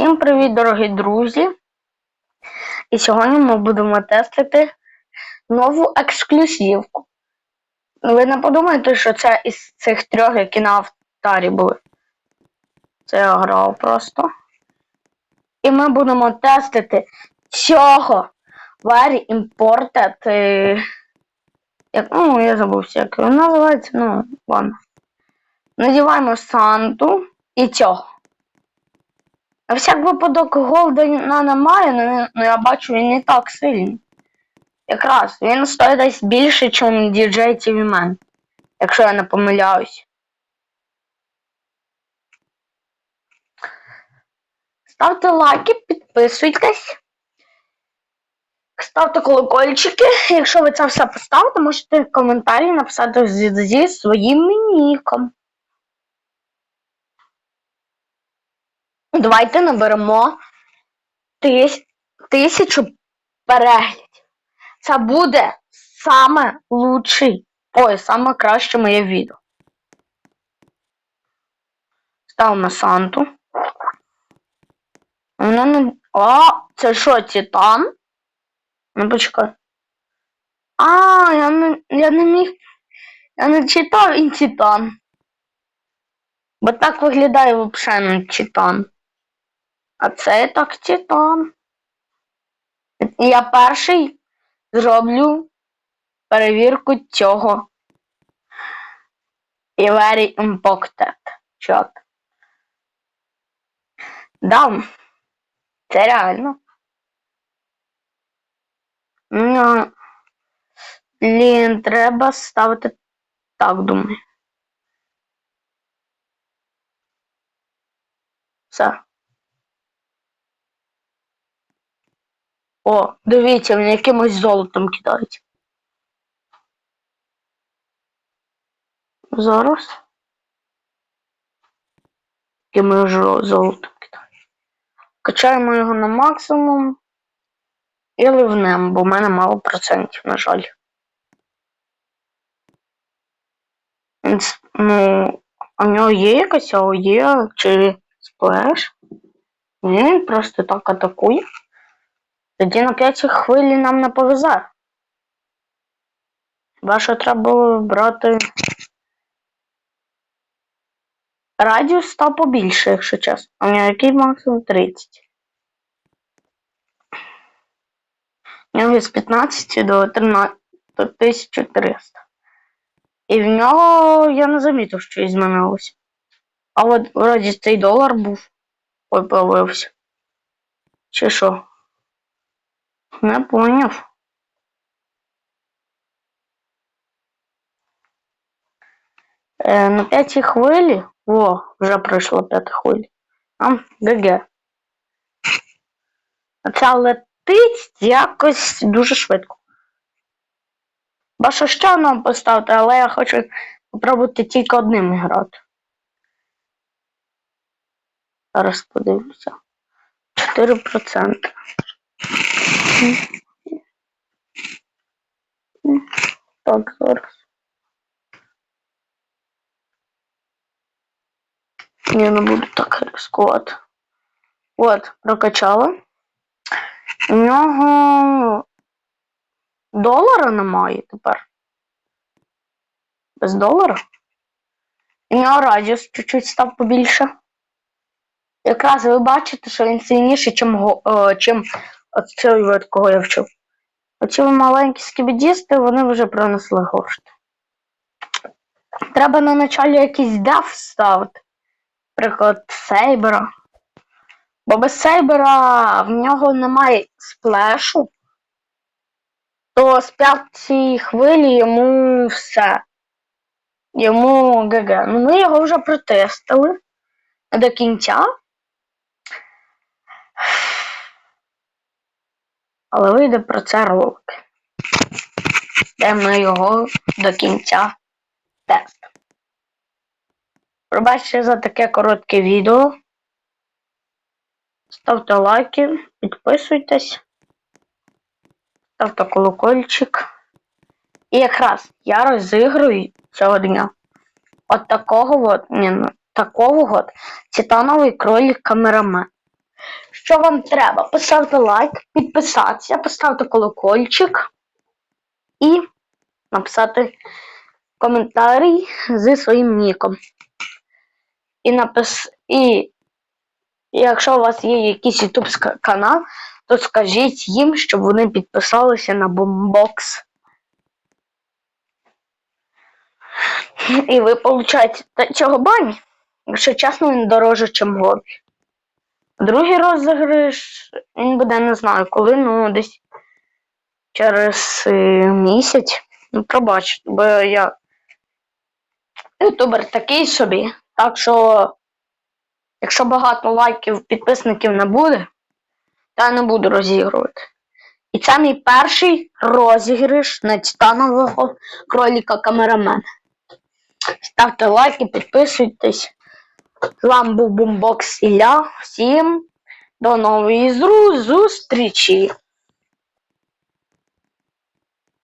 Всім привіт, дорогі друзі! І сьогодні ми будемо тестити нову ексклюзивку. Ви не подумайте, що це із цих трьох, які на авторі були. Це я грав просто. І ми будемо тестити цього Very Imported. е, Як, ну, я забувся, як він називається. Ну, ладно. Надіваємо Санту і цього. Всяк випадок Голдена немає, але ну, я бачу він не так сильний. Якраз він стоїть десь більше, ніж DJ TV Man, якщо я не помиляюсь. Ставте лайки, підписуйтесь. Ставте колокольчики. Якщо ви це все поставите, можете в коментарі написати зі своїм ніком. Давайте наберемо тис... тисячу переглядів. Це буде саме лучший, ой, саме краще моє відео. Ставимо Санту. Воно не... О, це що, Титан? Ну почекай. А, я не, я не міг. Я не читав і Титан. Бо так виглядає взагалі не Титан. А це так Титан. Я перший зроблю перевірку цього. І very impacted. Чот. Дам. Це реально. Ну, блін, треба ставити так, думаю. Все. О, дивіться, він якимось золотом кидають. Зараз. Якимось золотом кидають. Качаємо його на максимум. І ливнемо, бо в мене мало процентів, на жаль. Ну, в нього є якась АОЄ чи сплеш? Він просто так атакує. Тоді на п'ятій хвилі нам не повезе. Що треба було брати. Радіус став побільше, якщо чесно. В нього який максимум 30. У нього з 15 до 13 до 1300. І в нього я не замітив, що змінилося. А от вроді цей долар був. Ой, появився. Чи що? Не поняв. Е, на п'ятій хвилі. О, вже пройшло п'ята хвиля. А, ГГ. Це летить якось дуже швидко. Бачу, ще нам поставити, але я хочу спробувати тільки одним грати. Зараз подивлюся. 4%. Так, зараз. Я не буду так ризикувати. От, прокачала. У нього долара немає тепер. Без долара. У нього радіус чуть-чуть став побільше. Якраз ви бачите, що він сильніший, чим, е, чим от цей вид, кого я вчив. Оці маленькі скібідісти, вони вже принесли горшт. Треба на началі якийсь деф ставити. Наприклад, Сейбера. Бо без Сейбера в нього немає сплешу, то з п'ятої хвилі йому все. Йому ГГ. Ну ми його вже протестили до кінця. Але вийде про це ролик. Де ми його до кінця тест. Пробачте за таке коротке відео. Ставте лайки, підписуйтесь, ставте колокольчик. І якраз я розіграю цього дня от такого от, ні, ну, такого от титановий кролик камерамен. Що вам треба? Поставте лайк, підписатися, поставте колокольчик і написати коментарій зі своїм ніком. І напис... І якщо у вас є якийсь YouTube канал, то скажіть їм, щоб вони підписалися на бомбокс. І ви получаєте цього бані. Якщо чесно, він дороже, ніж год. Другий розіграш, буде не знаю коли, ну десь через е, місяць. Ну, пробачте, бо я ютубер такий собі. Так що, якщо багато лайків, підписників не буде, то я не буду розігрувати. І це мій перший розіграш на титанового кроліка камерамена. Ставте лайки, підписуйтесь. З вами був Бумбокс Ілля. Всім до нової зустрічі!